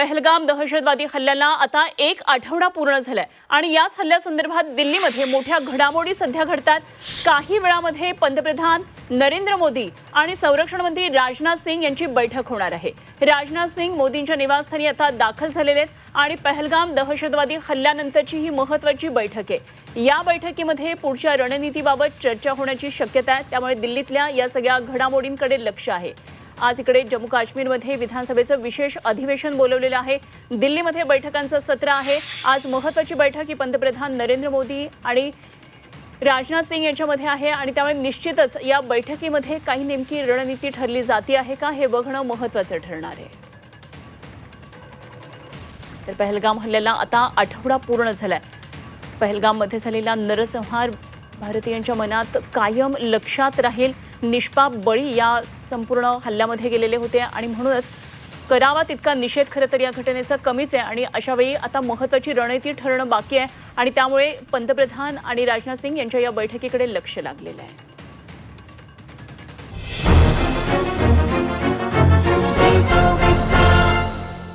पहलगाम दहशतवादी हल्ल्याला आता एक आठवडा पूर्ण झालाय. आणि याच हल्ल्यासंदर्भात दिल्लीमध्ये मोठ्या घडामोडी सध्या घडतात. काही वेळामध्ये पंतप्रधान नरेंद्र मोदी आणि संरक्षण मंत्री राजनाथ सिंग यांची बैठक होणार आहे. राजनाथ सिंग मोदींच्या निवासस्थानी आता दाखल झालेले आहेत आणि पहलगाम दहशतवादी हल्ल्यानंतरची ही महत्वाची बैठक आहे. या बैठकीमध्ये पुढच्या रणनीतीबाबत चर्चा होण्याची शक्यता आहे. त्यामुळे दिल्लीतल्या या सगळ्या घडामोडींकडे लक्ष आहे. आज इकडे जम्मू काश्मीरमध्ये विधानसभेचं विशेष अधिवेशन बोलवलेलं आहे. दिल्लीमध्ये बैठकांचं सत्र आहे. आज महत्वाची बैठक ही पंतप्रधान नरेंद्र मोदी आणि राजनाथ सिंग यांच्यामध्ये आहे आणि त्यामुळे निश्चितच या बैठकीमध्ये काही नेमकी रणनीती ठरली जाती आहे का हे बघणं महत्वाचं ठरणार आहे. तर पहलगाम हल्ल्याला आता आठवडा पूर्ण झालाय. पहलगाममध्ये झालेला नरसंहार भारतीयांच्या मनात कायम लक्षात राहील. निष्पाप बळी या संपूर्ण हल्ल्यामध्ये गेलेले होते आणि म्हणूनच करावा तितका निषेध खरं तर या घटनेचा कमीच आहे आणि अशावेळी आता महत्त्वाची रणनीती ठरणं बाकी आहे आणि त्यामुळे पंतप्रधान आणि राजनाथ सिंग यांच्या या बैठकीकडे लक्ष लागलेलं आहे.